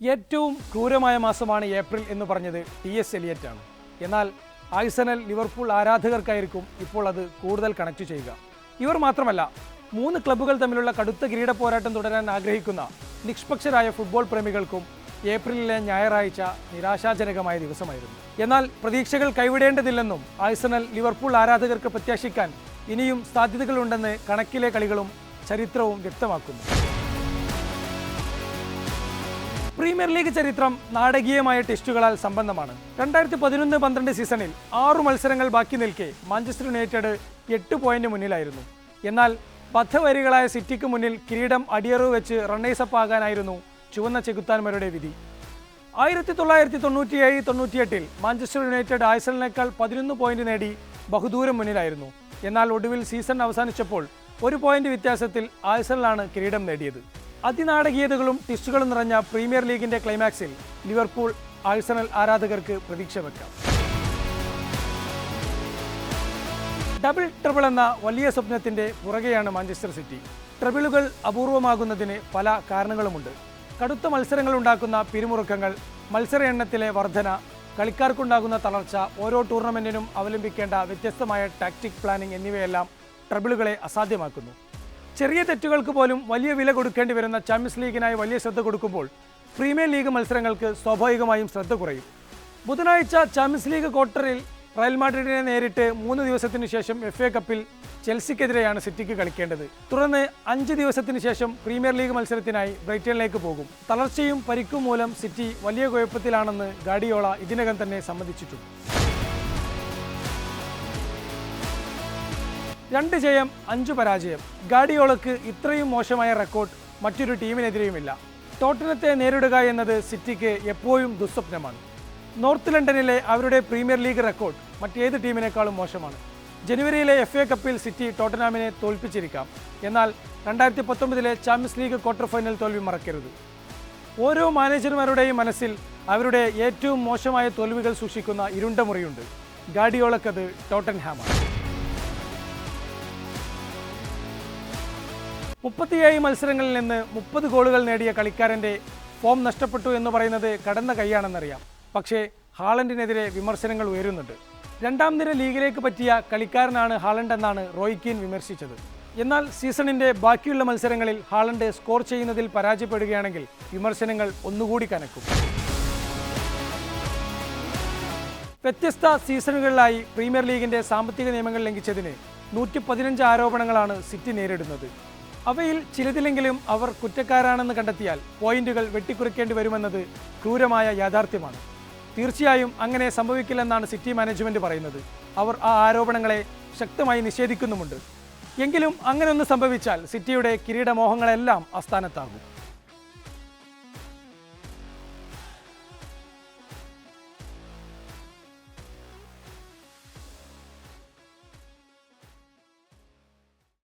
ഏറ്റവും ക്രൂരമായ മാസമാണ് ഏപ്രിൽ എന്ന് പറഞ്ഞത് ടി എസ് എലിയറ്റ് ആണ് എന്നാൽ ആഴ്സണൽ ലിവർപൂൾ ആരാധകർക്കായിരിക്കും ഇപ്പോൾ അത് കൂടുതൽ കണക്ട് ചെയ്യുക. ഇവർ മാത്രമല്ല മൂന്ന് ക്ലബ്ബുകൾ തമ്മിലുള്ള കടുത്ത കിരീട പോരാട്ടം തുടരാൻ ആഗ്രഹിക്കുന്ന നിഷ്പക്ഷരായ ഫുട്ബോൾ പ്രേമികൾക്കും ഏപ്രിലിലെ ഞായറാഴ്ച നിരാശാജനകമായ ദിവസമായിരുന്നു. എന്നാൽ പ്രതീക്ഷകൾ കൈവിടേണ്ടതില്ലെന്നും ആഴ്സണൽ ലിവർപൂൾ ആരാധകർക്ക് പ്രത്യാശിക്കാൻ ഇനിയും സാധ്യതകളുണ്ടെന്ന് കണക്കിലെ കളികളും ചരിത്രവും വ്യക്തമാക്കുന്നു. പ്രീമിയർ ലീഗ് ചരിത്രം നാടകീയമായ ടെസ്റ്റുകളാൽ സംബന്ധമാണ്. രണ്ടായിരത്തി പതിനൊന്ന് പന്ത്രണ്ട് സീസണിൽ ആറു മത്സരങ്ങൾ ബാക്കി നിൽക്കെ മാഞ്ചസ്റ്റർ യുണൈറ്റഡ് എട്ട് പോയിന്റ് മുന്നിലായിരുന്നു. എന്നാൽ ബദ്ധവരികളായ സിറ്റിക്ക് മുന്നിൽ കിരീടം അടിയറവ് വെച്ച് റണ്ണേഴ്സപ്പ് ആകാനായിരുന്നു ചുവന്ന ചെകുത്താന്മാരുടെ വിധി. ആയിരത്തി തൊള്ളായിരത്തി തൊണ്ണൂറ്റിയേഴ് തൊണ്ണൂറ്റിയെട്ടിൽ മാഞ്ചസ്റ്റർ യുണൈറ്റഡ് ആഴ്സണലിനേക്കാൾ പതിനൊന്ന് പോയിന്റ് നേടി ബഹുദൂരം മുന്നിലായിരുന്നു. എന്നാൽ ഒടുവിൽ സീസൺ അവസാനിച്ചപ്പോൾ ഒരു പോയിന്റ് വ്യത്യാസത്തിൽ ആഴ്സണലാണ് കിരീടം നേടിയത്. അതിനാടകീയതകളും ടിസ്റ്റുകളും നിറഞ്ഞ പ്രീമിയർ ലീഗിന്റെ ക്ലൈമാക്സിൽ ലിവർപൂൾ ആഴ്സണൽ ആരാധകർക്ക് പ്രതീക്ഷ വെക്കാം ഡബിൾ ട്രിബിൾ എന്ന വലിയ സ്വപ്നത്തിന്റെ പുറകെയാണ് മാഞ്ചസ്റ്റർ സിറ്റി. ട്രിബിളുകൾ അപൂർവമാകുന്നതിന് പല കാരണങ്ങളുമുണ്ട്. കടുത്ത മത്സരങ്ങൾ ഉണ്ടാക്കുന്ന പിരിമുറുക്കങ്ങൾ മത്സര എണ്ണത്തിലെ വർധന കളിക്കാർക്കുണ്ടാകുന്ന തളർച്ച ഓരോ ടൂർണമെന്റിനും അവലംബിക്കേണ്ട വ്യത്യസ്തമായ ടാക്ടിക് പ്ലാനിംഗ് എന്നിവയെല്ലാം ട്രബിളുകളെ അസാധ്യമാക്കുന്നു. ചെറിയ തെറ്റുകൾക്ക് പോലും വലിയ വില കൊടുക്കേണ്ടി വരുന്ന ചാമ്പ്യൻസ് ലീഗിനായി വലിയ ശ്രദ്ധ കൊടുക്കുമ്പോൾ പ്രീമിയർ ലീഗ് മത്സരങ്ങൾക്ക് സ്വാഭാവികമായും ശ്രദ്ധ കുറയും. ബുധനാഴ്ച ചാമ്പ്യൻസ് ലീഗ് ക്വാർട്ടറിൽ റയൽ മാഡ്രിഡിനെ നേരിട്ട് മൂന്ന് ദിവസത്തിന് ശേഷം എഫ് എ കപ്പിൽ ചെൽസിക്കെതിരെയാണ് സിറ്റിക്ക് കളിക്കേണ്ടത്. തുടർന്ന് അഞ്ച് ദിവസത്തിന് ശേഷം പ്രീമിയർ ലീഗ് മത്സരത്തിനായി ബ്രൈറ്റണിലേക്ക് പോകും. തളർച്ചയും പരിക്കും മൂലം സിറ്റി വലിയ കുഴപ്പത്തിലാണെന്ന് ഗാഡിയോള ഇതിനകം തന്നെ സമ്മതിച്ചിട്ടുണ്ട്. രണ്ട് ജയം അഞ്ചു പരാജയം. ഗാഡിയോളക്ക് ഇത്രയും മോശമായ റെക്കോർഡ് മറ്റൊരു ടീമിനെതിരെയുമില്ല. ടോട്ടനത്തെ നേരിടുക എന്നത് സിറ്റിക്ക് എപ്പോഴും ദുസ്വപ്നമാണ്. നോർത്ത് ലണ്ടനിലെ അവരുടെ പ്രീമിയർ ലീഗ് റെക്കോർഡ് മറ്റേത് ടീമിനേക്കാളും മോശമാണ്. ജനുവരിയിലെ എഫ് എ കപ്പിൽ സിറ്റി ടോട്ടനാമിനെ തോൽപ്പിച്ചിരിക്കാം. എന്നാൽ രണ്ടായിരത്തി പത്തൊമ്പതിലെ ചാമ്പ്യൻസ് ലീഗ് ക്വാർട്ടർ ഫൈനൽ തോൽവി മറക്കരുത്. ഓരോ മാനേജർമാരുടെയും മനസ്സിൽ അവരുടെ ഏറ്റവും മോശമായ തോൽവികൾ സൂക്ഷിക്കുന്ന ഇരുണ്ട മുറിയുണ്ട്. ഗാഡിയോളക്കത് ടോട്ടൻഹാമാണ്. മുപ്പത്തിയേഴ് മത്സരങ്ങളിൽ നിന്ന് മുപ്പത് ഗോളുകൾ നേടിയ കളിക്കാരന്റെ ഫോം നഷ്ടപ്പെട്ടു എന്ന് പറയുന്നത് കടന്ന കൈയാണെന്നറിയാം. പക്ഷേ ഹാളണ്ടിനെതിരെ വിമർശനങ്ങൾ ഉയരുന്നുണ്ട്. രണ്ടാം നിര ലീഗിലേക്ക് പറ്റിയ കളിക്കാരനാണ് ഹാളണ്ട് എന്നാണ് റോയ്ക്കീൻ വിമർശിച്ചത്. എന്നാൽ സീസണിന്റെ ബാക്കിയുള്ള മത്സരങ്ങളിൽ ഹാളണ്ട് സ്കോർ ചെയ്യുന്നതിൽ പരാജയപ്പെടുകയാണെങ്കിൽ വിമർശനങ്ങൾ ഒന്നുകൂടി കനക്കും. വ്യത്യസ്ത സീസണുകളിലായി പ്രീമിയർ ലീഗിന്റെ സാമ്പത്തിക നിയമങ്ങൾ ലംഘിച്ചതിന് നൂറ്റി പതിനഞ്ച് ആരോപണങ്ങളാണ് സിറ്റി നേരിടുന്നത്. അവയിൽ ചിലതിലെങ്കിലും അവർ കുറ്റക്കാരാണെന്ന് കണ്ടെത്തിയാൽ പോയിന്റുകൾ വെട്ടിക്കുറയ്ക്കേണ്ടി വരുമെന്നത് ക്രൂരമായ യാഥാർത്ഥ്യമാണ്. തീർച്ചയായും അങ്ങനെ സംഭവിക്കില്ലെന്നാണ് സിറ്റി മാനേജ്മെന്റ് പറയുന്നത്. അവർ ആ ആരോപണങ്ങളെ ശക്തമായി നിഷേധിക്കുന്നുമുണ്ട്. എങ്കിലും അങ്ങനെ ഒന്ന് സംഭവിച്ചാൽ സിറ്റിയുടെ കിരീടമോഹങ്ങളെല്ലാം അസ്ഥാനത്താകും